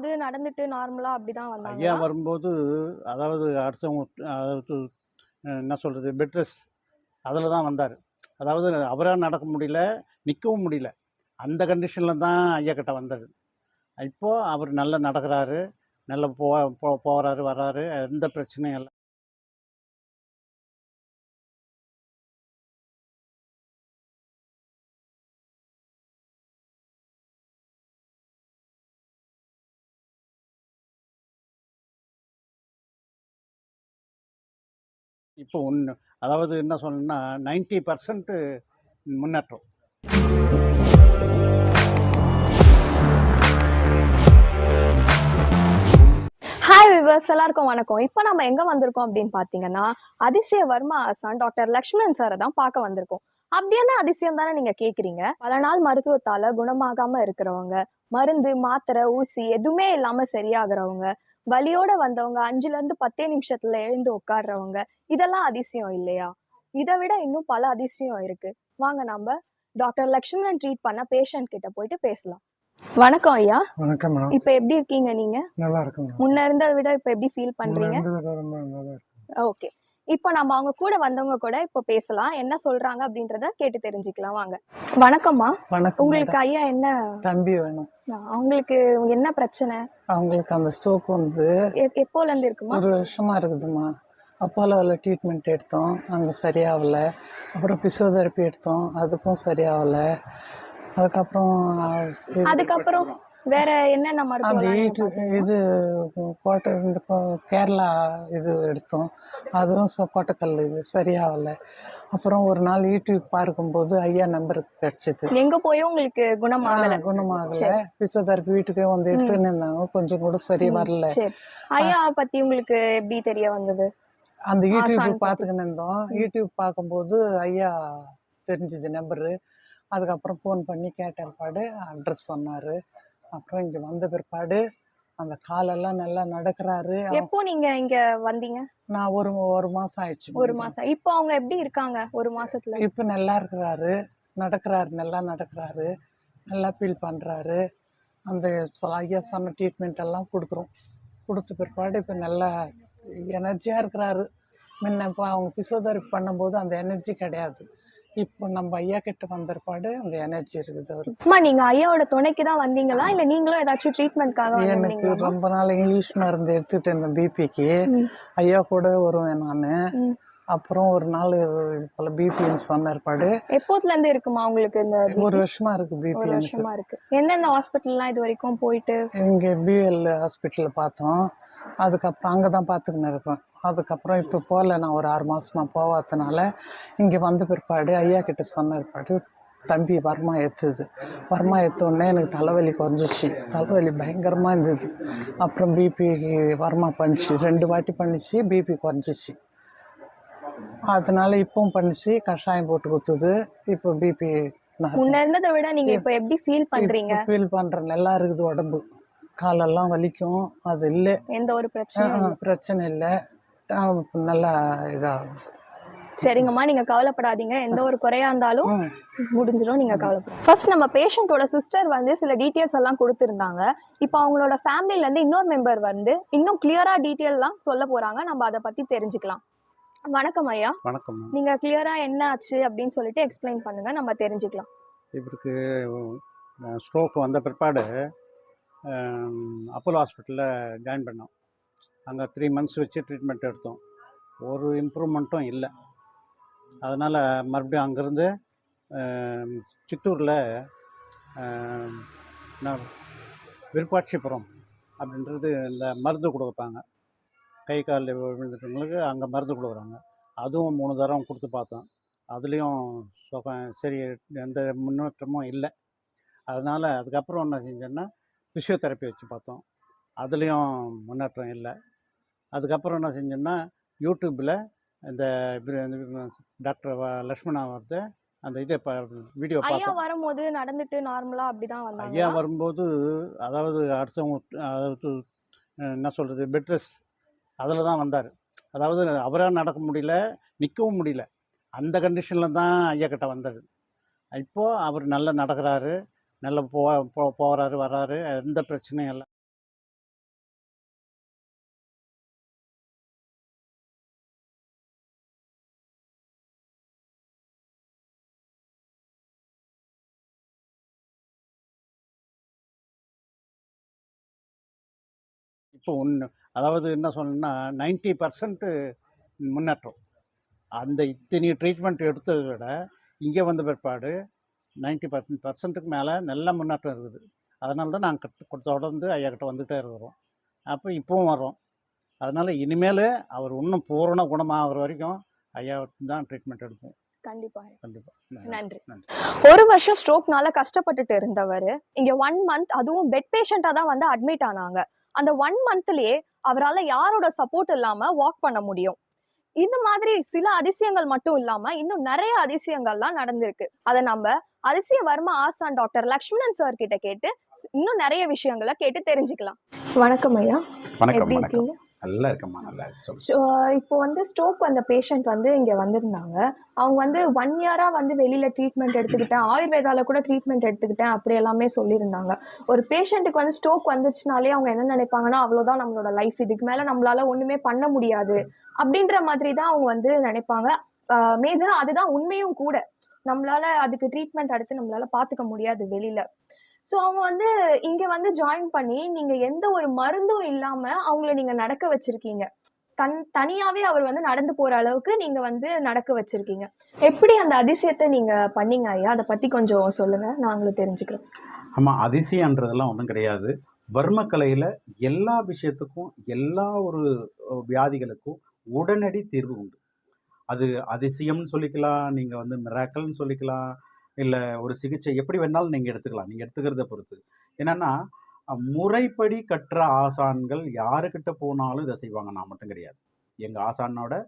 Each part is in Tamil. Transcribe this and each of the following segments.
வரும்போது நடந்துட்டு நார்மலா அப்படிதான் ஐயா வரும்போது அதாவது அடுத்தவங்க அதாவது என்ன சொல்கிறது பெட்ரெஸ் அதில் தான் வந்தார். அதாவது அவராக நடக்க முடியல நிற்கவும் முடியல. அந்த கண்டிஷனில் தான் ஐயா கிட்ட வந்தது. இப்போது அவர் நல்லா நடக்கிறாரு நல்லா போ போகிறாரு போறாரு வர்றாரு எந்த பிரச்சனையும் இல்லை. இப்போ ஒன்று அதாவது என்ன சொல்லணும்னா நைன்ட்டி பர்சன்ட்டு முன்னேற்றம். ஹாய் விவர்ஸ் எல்லாருக்கும் வணக்கம். இப்போ நம்ம எங்கே வந்திருக்கோம் அப்படின்னு பார்த்தீங்கன்னா அதிசய வர்மா ஆசான் டாக்டர் லக்ஷ்மணன் சாரை தான் பார்க்க வந்திருக்கோம். அப்படியான அதிசயம் தானே நீங்க கேக்குறீங்க? பல நாள் மருத்துவத்தால குணமாகாம இருக்கிறவங்க மருந்து மாத்திரை ஊசி எதுவுமே இல்லாம சரியாகிறவங்க வலியோட வந்தவங்க அஞ்சுல இருந்து பத்தே நிமிஷத்துல எழுந்து உட்காடுறவங்க இதெல்லாம் அதிசயம் இல்லையா? இதை விட இன்னும் பல அதிசயம் இருக்கு. வாங்க நம்ம டாக்டர் லக்ஷ்மணன் ட்ரீட் பண்ண பேஷண்ட் கிட்ட போயிட்டு பேசலாம். வணக்கம் ஐயா. வணக்கம் இப்ப எப்படி இருக்கீங்க நீங்க? நல்லா இருக்கு மேடம். முன்ன இருந்ததை விட இப்ப எப்படி ஃபீல் பண்றீங்க? ஓகே. இப்போ நம்ம அவங்க கூட வந்தவங்க கூட இப்போ பேசலாம். என்ன சொல்றாங்க அப்படின்றத கேட்டு தெரிஞ்சுக்கலாம். வாங்க. வணக்கம்மா. வணக்கம் உங்களுக்கு. ஐயா என்ன? தம்பி வேணும். அவங்களுக்கு என்ன பிரச்சனை? அவங்களுக்கு அந்த ஸ்ட்ரோக் வந்து எப்போல இருந்து இருக்குமா? ஒரு வருஷமா இருக்குதுமா அப்போலோவில் ட்ரீட்மெண்ட் எடுத்தோம். அங்கே சரியாகல. அப்புறம் பிசியோதெரப்பி எடுத்தோம். அதுக்கும் சரியாகல. அதுக்கப்புறம் அதுக்கப்புறம்? வேற என்னென்ன மருத்துவம் இது கோட்டை இந்த கேரளா இது எடுத்தோம். அதுவும் கோட்டைக்கல் இது சரியாகல. அப்புறம் ஒரு நாள் யூடியூப் பார்க்கும்போது ஐயா நம்பர் கிடைச்சிது. எங்க போயும் உங்களுக்கு குணமாகல? குணமாகல. பிசியோதெரப்பி வீட்டுக்கே வந்து எடுத்துன்னு இருந்தாங்க கொஞ்சம் கூட சரி வரல. ஐயா பத்தி உங்களுக்கு எப்படி தெரிய வந்தது? அந்த யூடியூப். பார்த்துக்கின்னு இருந்தோம். யூடியூப் பார்க்கும்போது ஐயா தெரிஞ்சுது நம்பரு. அதுக்கப்புறம் ஃபோன் பண்ணி கேட்ட பிற்பாடு அட்ரஸ் சொன்னார். அப்புறம் இங்கே வந்த பிற்பாடு அந்த காலெல்லாம் நல்லா நடக்கிறாரு. எப்போ நீங்க இங்க வந்தீங்க? நான் ஒரு ஒரு மாதம் ஆயிடுச்சு ஒரு மாசம். இப்போ அவங்க எப்படி இருக்காங்க ஒரு மாசத்துல? இப்போ நல்லா இருக்கிறாரு. நடக்கிறாரு நல்லா நடக்கிறாரு. நல்லா ஃபீல் பண்ணுறாரு அந்த ஐயா சொன்ன ட்ரீட்மெண்ட் எல்லாம் கொடுக்குறோம். கொடுத்த பிற்பாடு இப்போ நல்லா எனர்ஜியாக இருக்கிறாரு. முன்ன இப்போ அவங்க பிசியோதெரப்பி பண்ணும்போது அந்த எனர்ஜி கிடையாது. இப்போ நம்ம ஐயா கிட்ட வந்த பிற்பாடு அந்த எனர்ஜி இருக்குது அவருக்கு. அம்மா நீங்க ஐயாவோட துணைக்கு தான் வந்தீங்களா? இல்ல நீங்களும் ஏதாச்சும் ட்ரீட்மெண்ட்காக எனக்கு ரொம்ப நாள் இங்கிலீஷ் மருந்து எடுத்துகிட்டு இருந்தேன் பிபிக்கு. ஐயா கூட வருவேன் நான். அப்புறம் ஒரு நாள் போல் பிபின்னு சொன்ன பிற்பாடு எப்போதுல இருந்து இருக்குமா உங்களுக்கு இந்த ஒரு வருஷமா இருக்கு பிபி ஒரு வருஷமா இருக்கு. எந்தெந்த ஹாஸ்பிட்டல்லாம் இது வரைக்கும் போயிட்டு? இங்கே பிஎல் ஹாஸ்பிட்டலில் பார்த்தோம். அதுக்கப்புறம் அங்கே தான் பார்த்துக்கின்னு இருக்கோம். அதுக்கப்புறம் இப்போ போகல. நான் ஒரு ஆறு மாதமாக போகாதனால இங்கே வந்த பிற்பாடு ஐயா கிட்ட சொன்ன பிற்பாடு தம்பி வர்மா ஏற்றுது வர்மா ஏற்ற உடனே எனக்கு தலைவலி குறைஞ்சிச்சு தலைவலி பயங்கரமாக இருந்தது. அப்புறம் பிபி வர்மா பண்ணிச்சு. ரெண்டு வாட்டி பண்ணிச்சு. பிபி குறைஞ்சிச்சு அதனால இப்பவும் பண்ணிச்சு. கஷாயம் போட்டு கொடுத்தது இப்போ பிபி முன்ன இருந்ததை விட நீங்க இப்ப எப்படி ஃபீல் பண்றீங்க? ஃபீல் பண்ணுறேன் நல்லா இருக்குது உடம்பு. காலெல்லாம் வலிக்கும். அது இல்லை. எந்த ஒரு பிரச்சனையும். பிரச்சனை இல்லை. நல்லா இதாகுது. சரிங்கம்மா நீங்க கவலைப்படாதீங்க. எந்த ஒரு குறையா இருந்தாலும். முடிஞ்சிடும் நீங்க கவலைப்படாதீங்க. ஃபர்ஸ்ட் நம்ம பேஷண்டோட சிஸ்டர் வந்து சில டீட்டெயில்ஸ் எல்லாம் கொடுத்திருந்தாங்க. இப்போ அவங்களோட ஃபேமிலில இருந்து இன்னொரு மெம்பர் வந்து இன்னும் கிளியரா டீட்டெயில்லாம் சொல்ல போறாங்க. நம்ம அதை பத்தி தெரிஞ்சுக்கலாம். வணக்கம் ஐயா. வணக்கம் நீங்க கிளியரா என்ன ஆச்சு அப்படின்னு சொல்லிட்டு எக்ஸ்பிளைன் பண்ணுங்க. நம்ம தெரிஞ்சுக்கலாம். இவருக்கு ஸ்ட்ரோக் வந்த பிற்பாடு அப்போலோ ஹாஸ்பிட்டலில் ஜாயின் பண்ணோம். அங்கே த்ரீ மந்த்ஸ் வச்சு ட்ரீட்மெண்ட் எடுத்தோம். ஒரு இம்ப்ரூவ்மெண்ட்டும் இல்லை. அதனால் மறுபடியும் அங்கேருந்து சித்தூரில் நான் விருப்பாட்சிபுரம் அப்படின்றது இந்த மருந்து கொடுப்பாங்க. கை கால் விழுந்துட்டவங்களுக்கு அங்கே மருந்து கொடுக்குறாங்க. அதுவும் மூணு தரம் கொடுத்து பார்த்தோம். அதுலேயும் சுகம் சரி எந்த முன்னேற்றமும் இல்லை. அதனால் அதுக்கப்புறம் என்ன செஞ்சேன்னா ஃபிசியோதெரப்பி வச்சு பார்த்தோம். அதுலேயும் முன்னேற்றம் இல்லை. அதுக்கப்புறம் என்ன செஞ்சேன்னா யூடியூப்பில் இந்த டாக்டர் லக்ஷ்மணா வந்து அந்த இதை வீடியோ ஐயா வரும்போது நடந்துட்டு நார்மலா அப்படிதான் ஐயா வந்தாங்க வரும்போது அதாவது அடுத்தவங்க அதாவது என்ன சொல்கிறது பெட்ரெஸ் அதில் தான் வந்தார். அதாவது அவராக நடக்க முடியல நிற்கவும் முடியல. அந்த கண்டிஷனில் தான் ஐயா கிட்ட வந்தது. இப்போது அவர் நல்லா நடக்கிறாரு நல்லா போ போ- போறாரு வர்றாரு எந்த பிரச்சனையும் இல்லை. இப்போ ஒன்று அதாவது என்ன சொல்லணும்னா நைன்ட்டி பர்சன்ட்டு முன்னேற்றம். அந்த இத்தனை ட்ரீட்மெண்ட் எடுத்ததை விட இங்கே வந்த பிற்பாடு நைன்ட்டி பர்சன்ட் பர்சன்ட்டுக்கு மேலே நல்ல முன்னேற்றம் இருக்குது. அதனால தான் நாங்கள் தொடர்ந்து ஐயா கிட்ட வந்துகிட்டே இருக்கிறோம். அப்போ இப்போவும் வரோம் அதனால் இனிமேல் அவர் இன்னும் பூரண குணமாகிற வரைக்கும் ஐயா தான் ட்ரீட்மெண்ட் எடுப்போம். கண்டிப்பா. கண்டிப்பாக நன்றி. நன்றி. ஒரு வருஷம் ஸ்ட்ரோக்னால கஷ்டப்பட்டுட்டு இருந்தவர் இங்க ஒன் மந்த் அதுவும் பெட் பேஷண்டா தான் வந்து அட்மிட் ஆனாங்க. அந்த ஒன் மந்த்லயே அவரால யாரோட சப்போர்ட் இல்லாம வாக் பண்ண முடியும்? இந்த மாதிரி சில அதிசயங்கள் மட்டும் இல்லாம இன்னும் நிறைய அதிசயங்கள்லாம் நடந்திருக்கு. அதை நம்ம அதிசய வர்மா ஆசான் டாக்டர் லக்ஷ்மணன் சார் கிட்ட கேட்டு இன்னும் நிறைய விஷயங்களை கேட்டு தெரிஞ்சுக்கலாம். வணக்கம் ஐயா. வணக்கம் எப்படி வணக்கம். இருக்கீங்க? நல்லா இருக்கம்மா நல்லா இருக்கு. இப்போ வந்து ஸ்ட்ரோக் வந்த பேஷண்ட் வந்து இங்க வந்திருந்தாங்க. அவங்க வந்து ஒன் இயரா வந்து வெளியில ட்ரீட்மெண்ட் எடுத்துக்கிட்டேன். ஆயுர்வேதால கூட ட்ரீட்மெண்ட் எடுத்துக்கிட்டேன். அப்படி எல்லாமே சொல்லியிருந்தாங்க. ஒரு பேஷண்ட்டுக்கு வந்து ஸ்ட்ரோக் வந்துச்சுனாலே அவங்க என்ன நினைப்பாங்கன்னா அவ்வளவுதான் நம்மளோட லைஃப் இதுக்கு மேல நம்மளால ஒண்ணுமே பண்ண முடியாது. அப்படின்ற மாதிரி தான் அவங்க வந்து நினைப்பாங்க. மேஜரா அதுதான் உண்மையும் கூட. நம்மளால அதுக்கு ட்ரீட்மெண்ட் அடுத்து நம்மளால பாத்துக்க முடியாது வெளியில. ஸோ அவங்க வந்து இங்கே வந்து ஜாயின் பண்ணி நீங்கள் எந்த ஒரு மருந்தும் இல்லாமல் அவங்கள நீங்கள் நடக்க வச்சிருக்கீங்க. தன் தனியாகவே அவர் வந்து நடந்து போகிற அளவுக்கு நீங்கள் வந்து நடக்க வச்சுருக்கீங்க. எப்படி அந்த அதிசயத்தை நீங்கள் பண்ணீங்க ஐயா? அதை பற்றி கொஞ்சம் சொல்லுங்கள் நாங்களும் தெரிஞ்சுக்கிறோம். ஆமாம் அதிசயன்றதெல்லாம் ஒன்றும் கிடையாது. வர்மக்கலையில் எல்லா விஷயத்துக்கும் எல்லா ஒரு வியாதிகளுக்கும் உடனடி தீர்வு உண்டு. அது அதிசயம்னு சொல்லிக்கலாம் நீங்கள் வந்து மிராக்கல்னு சொல்லிக்கலாம் இல்லை ஒரு சிகிச்சை எப்படி வேணாலும் நீங்கள் எடுத்துக்கலாம். நீங்கள் எடுத்துக்கிறத பொறுத்து. என்னென்னா முறைப்படி கற்ற ஆசான்கள் யாருக்கிட்ட போனாலும் இதை செய்வாங்க. நான் மட்டும் கிடையாது. எங்கள் ஆசானோட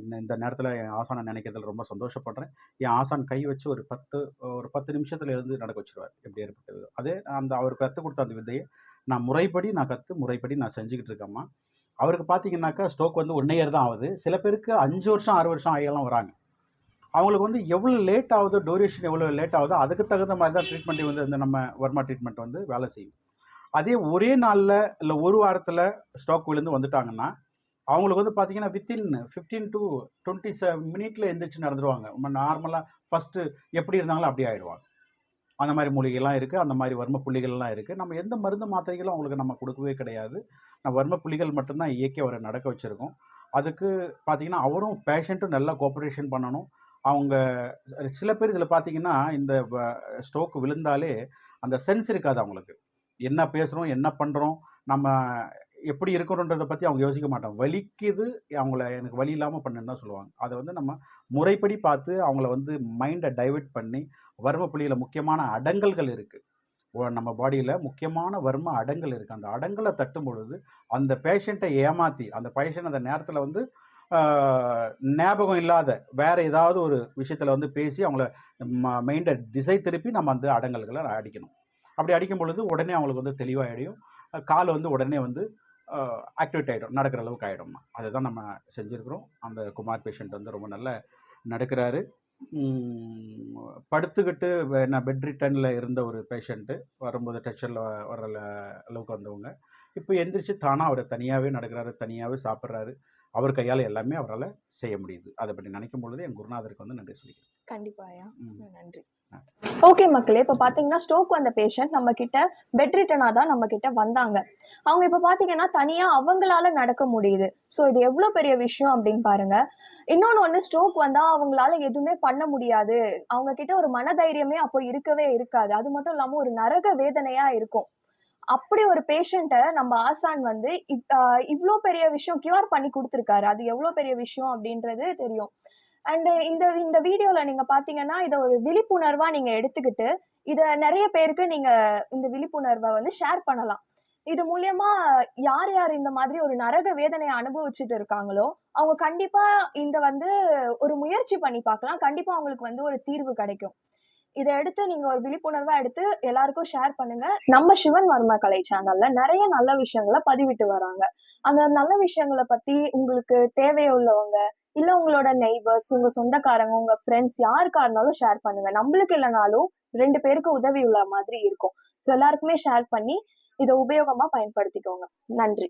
இந்த- இந்த நேரத்தில் என் ஆசானை நினைக்கிறதுல ரொம்ப சந்தோஷப்படுறேன். என் ஆசான் கை வச்சு ஒரு பத்து ஒரு பத்து நிமிஷத்துல இருந்து நடக்க வச்சிருவார். எப்படி ஏற்பட்டது? அதே அந்த அவருக்கு கற்றுக் கொடுத்த அந்த வித்தையை நான் முறைப்படி நான் கற்று முறைப்படி நான் செஞ்சுக்கிட்டு இருக்கேம்மா. அவருக்கு பார்த்தீங்கன்னாக்கா ஸ்ட்ரோக் வந்து ஒன் இயர் தான் ஆகுது. சில பேருக்கு அஞ்சு வருஷம் ஆறு வருஷம் ஆகியெல்லாம் வராங்க. அவங்களுக்கு வந்து எவ்வளோ லேட் ஆகுதோ டூரேஷன் எவ்வளோ லேட் ஆகுதோ அதுக்கு தகுந்த மாதிரி தான் ட்ரீட்மெண்ட் வந்து இந்த நம்ம வர்மா ட்ரீட்மெண்ட் வந்து வேலை செய்யும். அதே ஒரே நாளில் இல்லை ஒரு வாரத்தில் ஸ்டாக் விழுந்து வந்துட்டாங்கன்னா அவங்களுக்கு வந்து பார்த்தீங்கன்னா within fifteen to twenty seven மினிட்ல எழுந்திரிச்சு நடந்துருவாங்க. நம்ம நார்மலாக ஃபஸ்ட்டு எப்படி இருந்தாங்களோ அப்படியே ஆயிடுவாங்க. அந்த மாதிரி மூலிகைலாம் இருக்குது அந்த மாதிரி வர்ம புள்ளிகள்லாம் இருக்குது நம்ம எந்த மருந்து மாத்திரைகளும் அவங்களுக்கு நம்ம கொடுக்கவே கிடையாது. நம்ம வர்ம புள்ளிகள் மட்டும்தான் இயக்கி அவரை நடக்க வச்சுருக்கோம். அதுக்கு பார்த்தீங்கன்னா அவரும் பேஷண்ட்டும் நல்லா கோஆப்ரேஷன் பண்ணணும். அவங்க சில பேர் இதில் பார்த்தீங்கன்னா இந்த ஸ்ட்ரோக் விழுந்தாலே அந்த சென்ஸ் இருக்காது அவங்களுக்கு. என்ன பேசுகிறோம் என்ன பண்ணுறோம் நம்ம எப்படி இருக்கணுன்றதை பற்றி அவங்க யோசிக்க மாட்டாங்க. வலிக்குது அவங்கள எனக்கு வலி இல்லாமல் பண்ணுன்னு தான் சொல்லுவாங்க. அதை வந்து நம்ம முறைப்படி பார்த்து அவங்கள வந்து மைண்டை டைவெர்ட் பண்ணி வர்ம புள்ளியில் முக்கியமான அடங்கல்கள் இருக்குது நம்ம பாடியில் முக்கியமான வர்ம அடங்கல் இருக்குது அந்த அடங்கலை தட்டும் பொழுது அந்த பேஷண்ட்டை ஏமாற்றி அந்த பேஷண்ட் அந்த நேரத்தில் வந்து ஞாபகம் இல்லாத வேற ஏதாவது ஒரு விஷயத்தில் வந்து பேசி அவங்கள மைண்டை திசை திருப்பி நம்ம அந்த அடங்கல்களை அடிக்கணும். அப்படி அடிக்கும் பொழுது உடனே அவங்களுக்கு வந்து தெளிவாகிடும் கால் வந்து உடனே வந்து ஆக்டிவேட் ஆகிடும் நடக்கிற அளவுக்கு ஆகிடும்மா அதுதான் நம்ம செஞ்சுருக்கிறோம். அந்த குமார் பேஷண்ட் வந்து ரொம்ப நல்ல நடக்கிறாரு. படுத்துக்கிட்டு நான் பெட் ரிட்டர்னில் இருந்த ஒரு பேஷண்ட்டு வரும்போது டச்சரில் வர்ற அளவுக்கு வந்தவங்க. இப்போ எந்திரிச்சு தானாக அவர் தனியாகவே நடக்கிறாரு. தனியாகவே சாப்பிட்றாரு. அவர் கையால் எல்லாமே அவரால் செய்ய முடியுது. அதை பற்றி நினைக்கும் பொழுது என் குருநாதருக்கு வந்து நன்றி சொல்லிக்கிறேன். கண்டிப்பா ஐயா ம். நன்றி. ஓகே மக்களே இப்ப பாத்தீங்கன்னா ஸ்ட்ரோக் வந்த பேஷண்ட் நம்ம கிட்ட பெட் ரிட்டனா தான் நம்ம கிட்ட வந்தாங்க. அவங்க இப்ப பாத்தீங்கன்னா தனியா அவங்களால நடக்க முடியுது. சோ இது எவ்வளவு பெரிய விஷயம் அப்படின்னு பாருங்க. இன்னொன்னு ஒண்ணு ஸ்ட்ரோக் வந்தா அவங்களால எதுவுமே பண்ண முடியாது. அவங்க கிட்ட ஒரு மனதைரியமே அப்போ இருக்கவே இருக்காது. அது மட்டும் இல்லாம ஒரு நரக வேதனையா இருக்கும். அப்படி ஒரு பேஷண்ட்டை நம்ம ஆசான் வந்து இப்- பெரிய விஷயம் கியூர் பண்ணி கொடுத்துருக்காரு. அது எவ்வளோ பெரிய விஷயம் அப்படின்றது தெரியும். அண்டு இந்த இந்த வீடியோவில் நீங்கள் பார்த்தீங்கன்னா இதை ஒரு விழிப்புணர்வாக நீங்கள் எடுத்துக்கிட்டு இதை நிறைய பேருக்கு நீங்கள் இந்த விழிப்புணர்வை வந்து ஷேர் பண்ணலாம். இது மூலியமா யார் யார் இந்த மாதிரி ஒரு நரக வேதனையை அனுபவிச்சுட்டு இருக்காங்களோ அவங்க கண்டிப்பா இந்த வந்து ஒரு முயற்சி பண்ணி பார்க்கலாம். கண்டிப்பா அவங்களுக்கு வந்து ஒரு தீர்வு கிடைக்கும். இதை எடுத்து நீங்க ஒரு விழிப்புணர்வா எடுத்து எல்லாருக்கும் ஷேர் பண்ணுங்க. நம்ம சிவன் வர்ம கலை சேனல்ல நிறைய நல்ல விஷயங்களை பதிவிட்டு வராங்க. அந்த நல்ல விஷயங்களை பத்தி உங்களுக்கு தேவையுள்ளவங்க இல்ல உங்களோட நெய்பர்ஸ் உங்க சொந்தக்காரங்க உங்க ஃப்ரெண்ட்ஸ் யாருக்கா இருந்தாலும் ஷேர் பண்ணுங்க. நம்மளுக்கு இல்லைனாலும் ரெண்டு பேருக்கு உதவி உள்ள மாதிரி இருக்கும். ஸோ எல்லாருக்குமே ஷேர் பண்ணி இதை உபயோகமா பயன்படுத்திக்கோங்க. நன்றி.